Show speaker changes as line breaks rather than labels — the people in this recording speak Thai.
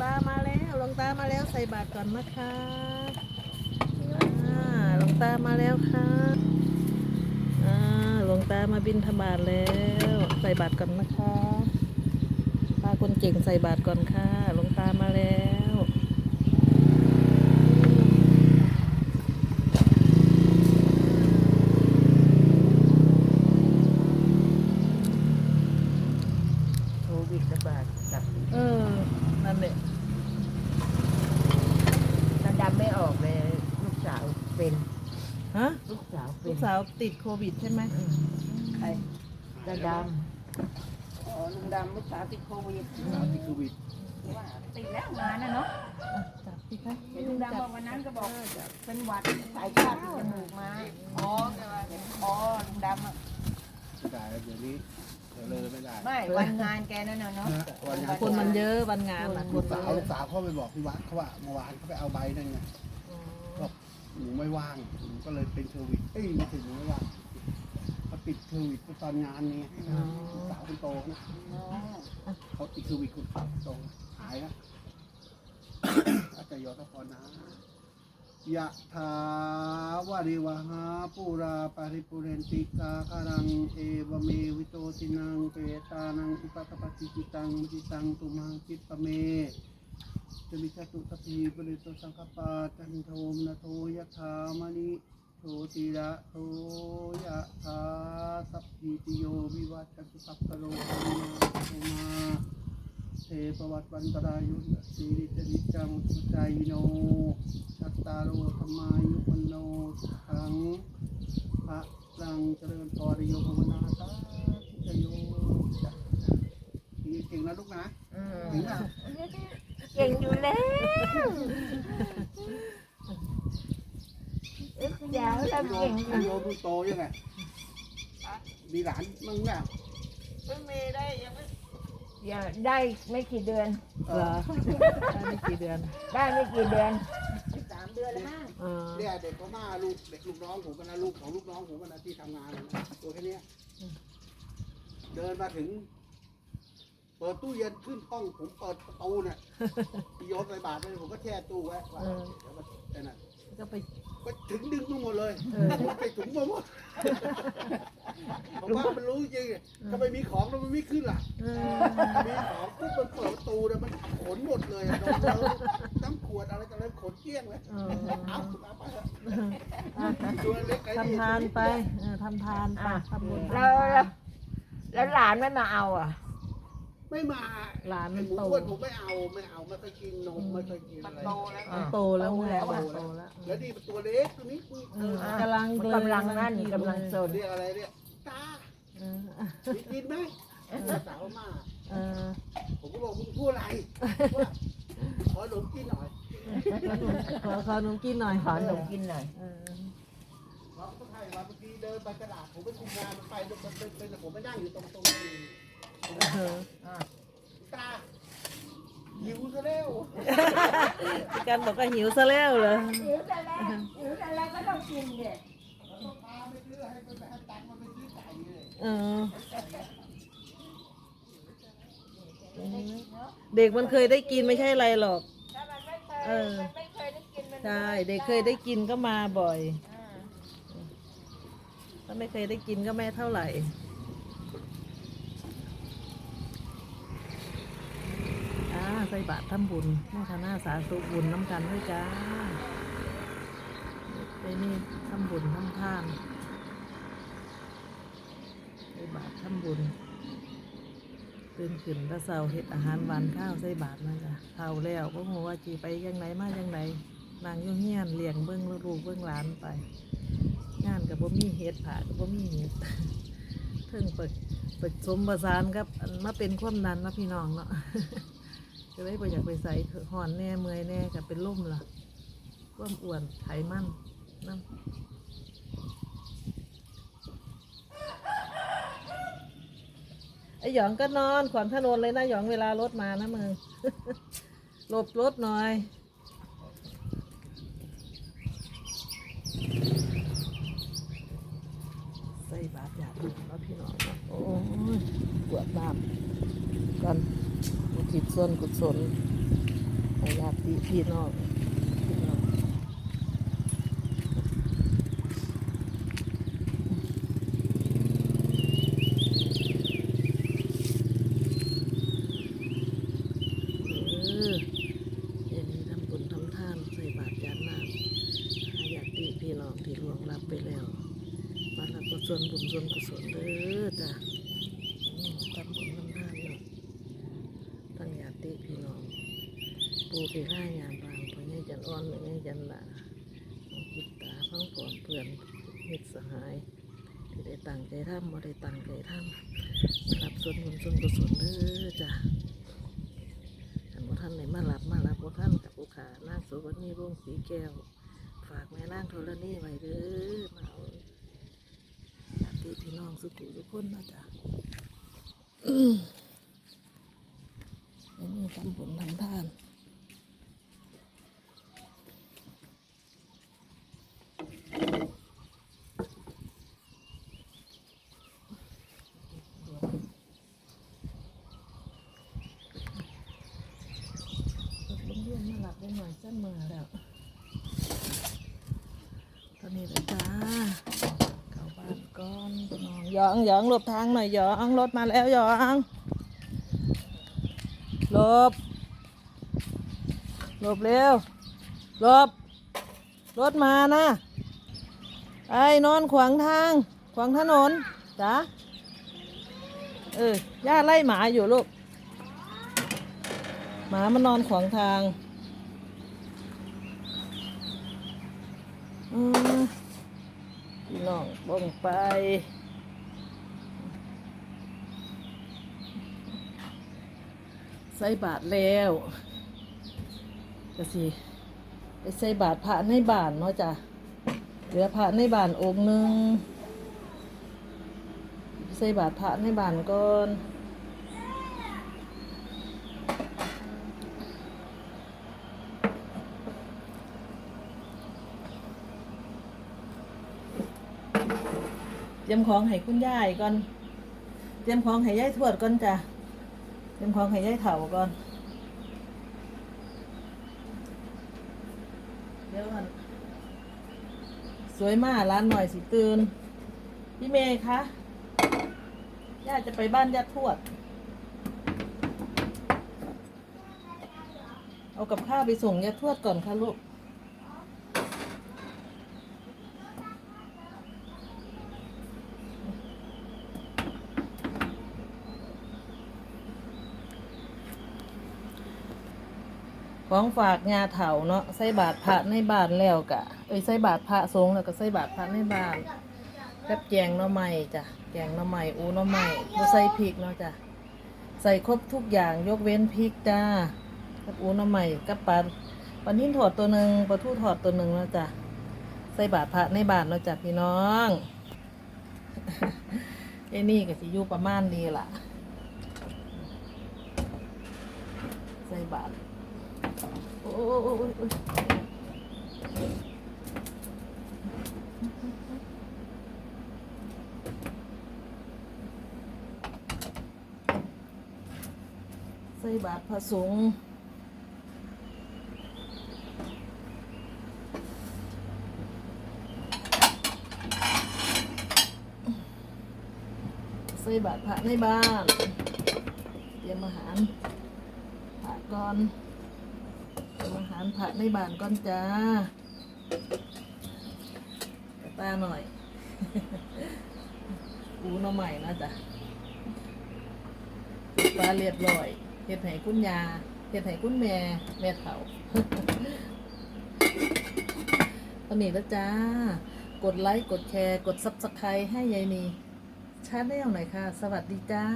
ตามาแล้วหลวงตามาแล้วใส่บาตรก่อนนะคะหลวงตามาแล้วค่ะหลวงตามาบินธบาตแล้ว ใส่บาตรก่อนนะคะ ตาคนเก่งใส่บาตรก่อนค่ะหลวงตามาแล้ว
โควิดระบาดกับ
เออ นั่นแหละ
ตาดำไม่ออกเลย ลูกสาวเป็น
ฮะ
ลูกสาวเป็
ลู
น
กสาวติดโควิดใช่ไหม
ใครตาด
อ๋อลุงดำลูกสาวติดโควิด
สาวติดโควิด
ว่าติดแล้วงานนะเนาะ
อะจับสิคะ
เห็นลุงดำบอกวันนั้นก็บอกเป็นหวัดสายชาติจมูกมาอ๋อแกว่าอ๋อลุงดำอะ
ไม่ได้แล้วเดี๋ยวนี้เดี๋ยวเลยไม่ได้
ไม่วันงานแกนั่นน่ะเนาะ
นะวันงาน
คนมันเยอะวันงานอะค
ลู
น
ก
มัน
สาว
เย
ลู
อะ
กสาวเขาไปบอกพี่วัดเขาว่าเมื่อวานเขาไปเอาใบนั่นไงบอก หนูไม่ว่างหนูก็เลยเป็นโควิดเอ้ยไม่ถึงหนูไม่ว่างเขาติดโควิดตอนงานนี่ไงลูกสาวคนโตนะเขาติดโควิดคนโตหายแล้วอาจจะยอดพรนะยะถาวาริวหาปูราปาริปุเรนติกาคารังเอวเมวิโตตินังเปตานังอุปตปฏิจิตังมุจิตังตุมังคิปเม จมิจตุตพีปริโตสังคปาจันโทมนะโทยะถามณิโทติระโทยะถาสัพพิติโยวิวัตตุสัพพะโลกามาโทมาเทปวัตวันตรายุทธสีริตนิจังสุใจโนชัตตารโอธรรมายุวันโนสุขังพระรังเจริญพรโยภวนาตาทิจโยจ้ะเก่งนะลูกนะำ
อืม
เก่งนะ
เก่งอยู่แล้วลูกสาวเรา
โย
เก่ง
มโยมลูกโตยังไงมีหลานมึงเนี่ย
อย่าได้ไม่กี่เดือน
เอ
เหร
อ
อได้ไม่กี่เดือน
ได้ไม่กี่เดือน
สามเดือนแล้วมั้ง
เออ
เนี่ยเด็กพม่าลูกเด็กลูกน้องผมกันนะลูกของลูกน้องผมกันนะที่ทำงานนะตัวแค่เนี้ยเดินมาถึง เปิดตู้เย็นขึ้นห้องผมเปิดประตูเนี่ยโยนใส่บาตรเลยผมก็แช่ตู้ไว้ว่าเดี๋ยวมันแต่น่ะ
ก็ไป
ก็ถึงดึงมาหมดเลย
เออ
ไปถุงมาหมดผมว่ามันรู้จริงถ้าไม่มีของแล้วมันไม่ขึ้นล่ะ
เออ
มีของปุ๊บมันเปิดประตูเนี่ยมันขนหมดเลยอะโดนแล้วน้ำขวดอะไรต่ออะไรขนเกลี้ยงเลย
เออ
เอาเอาไปเถอะ
อะ
ตัวเล็กไอ้นี่
ทำทานไปเออทำทานไป
อะ
ทำบุญ
แล้วแล้วแล้วหลานไม่มาเอาอะ
ไม่มา
หลาน
ไอ้
มัน
หมู
โต
อ้วนผมไม่เอาไม่เอาไม่เคยกินนมไม่เคยกิน
มัน
อะไร
โตแล้ว
มันโตแล้วไง
โต
มัน
แล้ว
โตแล้ว
แล้วนี่ตัวเล็กตัวนี้
เออกำลังเลย
กำลังนั่นกำลังสน
เรียกอะไรเรียกตา
เออ
มีกินไหมสาวมา
เออ
ผมก็บอกมึงพูดอะไรว่าขอหนมกินหน่อย
ขอขอหนูกินหน่อย
ขอหนมกินหน่อย
เออ
เราก็ให้ว่าบางทีเดินไปกระดาษผมไปคุมงานมันไปมันเป็นเป็นผมไม่นั่งอยู่ตรงตรงนี้
เออ
ตาหิวซะแล้ว
พี่กันบอกว่าหิวซะแล้วเหรอ
หิวแต่แล้วหิวแต่แล้วก็ต้องกินเด็ด
ตาไม่ซื้อให้ไปให้ตังค์มันไปซื้อไก่เลย
เออเด็กมันเคยได้กินไม่ใช่อะไรหรอก
ถ้ามันไม่เคย
เออ
มันไม่เคยได้กินมัน
ใช่เด็กเคยได้กินก็มาบ่อย ถ้าไม่เคยได้กินก็ไม่เท่าไหร่ อ่า ใส่บาตรทำบุญแม่คณะสาธุบุญน้ำกันด้วยจ้าไปนี่ทำบุญทำทานใส่บาตรทำบุญตื่นขึ้นตะเสาเห็ดอาหารหวานข้าวใส่บาตรนะจ๊ะเท่าแล้วก็หัวว่าจีไปยังไหนมายังไหนนางยุ่เฮียนเลี้ยงเบิ้องลูกเบิ้องหลานไป งานกับบ่มีเฮ็ดผ่ากับบ่มีเฮ็ดเพิ่งเปิดเปิดสมประสานกับมาเป็นความดันนะพี่น้องเนาะ ก็เลยบ่อยากไปใส่ห่อนแน่เมื่อยแน่กับเป็นล่มล่ะความอ้วนไขมันน้ำไอหยองก็นอนขวางถนนเลยนะหยองเวลารถมานะมึงหลบรถหน่อยใส่บาตรอยากดูแล้วพี่น้องโอ้ยปวดบาปกัน อุทิศส่วนกุศลให้ญาติพี่น้องพี่น้องเออยวนี้ทำบุญทำทาใส่บาตรยานน้ำหาญาติพี่น้องที่ล่วงลับไปแล้วมารับกุศลบุญส่วนกุศลเด้อจ้ะทำบุญทำทานเนาะตั้งญาติพี่น้อง ปูไปร่ายยามบางพอเนี่ยจันอ่อนพอเนี่ยจันละกิตตาพังผอนเพื่อนมิตรสหายที่ได้ตั้งใจทำมาได้ตั้งใจทำมารับส่วนบุญส่วนกุศลเด้อจ้ะท่านว่าท่านไหนมารับมารับว่าท่านกับผู้ขานางสุวรรณีวงสีแก้ว ฝากแม่นางโทรณีไว้เด้อมาเอาญาติพี่น้องสุขุทุกคนนะจ๊ะอืมอันนี้ทำบุญทำทาน รถโรงเรี หลับได้หน่อยสั้นมือแล้ว ตอนนี้เลยจ้าเข้าบ้านก่อนน้องหยองหยองหลบทางหน่อยหยองรถมาแล้วหยองหลบหลบเร็วหลบรถมานะไอ้นอนขวางทาง ขวางถนนจ้าเออย่าไล่หมาอยู่ลูก หมามันนอนขวางทางอืมพี่ น้องบ่งไปใส่บาทแล้วก็สิไปใส่บาทพระในบ้านเนาะจ้ะเหลือพระในบ้านองค์หนึ่งใส่บาทพระในบ้านก่อน เตรียมของให้คุณยายก่อน เตรียมของให้ยายทวดก่อนจ้ะ เตรียมของให้ยายเถาก่อน เดี๋ยวก่อนสวยมากร้านหน่อยสิตื่น พี่เมย์คะย่าจะไปบ้านย่าทวด เอากับข้าวไปส่งย่าทวดก่อนค่ะลูก ของฝากงาเถาเนาะใส่บาทพระในบ้านแล้วกะเอ้ยใส่บาทพระสงฆ์แล้วก็ใส่บาทพระในบ้านกับแกงหน่อไม้จ้ะแกงหน่อไม้อูหน่อไม้บ่ใส่พริกเนาะจ้ะใส่ครบทุกอย่างยกเว้นพริกจ้ากับอูหน่อไม้กับปลาปลานิ่นถอดตัวหนึ่งปลาทูถอดตัวหนึ่งเนาะจ้ะใส่บาทพระในบ้านเนาะจ้ะพี่น้องไอ้นี่ก็สิอยู่ประมาณนี้ล่ะใส่บาท โอ้โอ้โอ้โอ้โอ้ใส่บาทผสงฆ์ใส่บาทพระในบ้าน เตรียมอาหารพระก่อนอารผัดในบ้านก่อนจ้าตาหน่อยอูน่อใหม่นะจ๊ะปลาเรียบร้อยเฮ็ดให้คุณยาเฮ็ดให้คุณแม่ แม่เฒ่าตอนนี้แล้วจ้า กดไลค์ กดแชร์ กดซับสไครต์ให้ยายนีชาแนลหน่อยค่ะ สวัสดีจ้า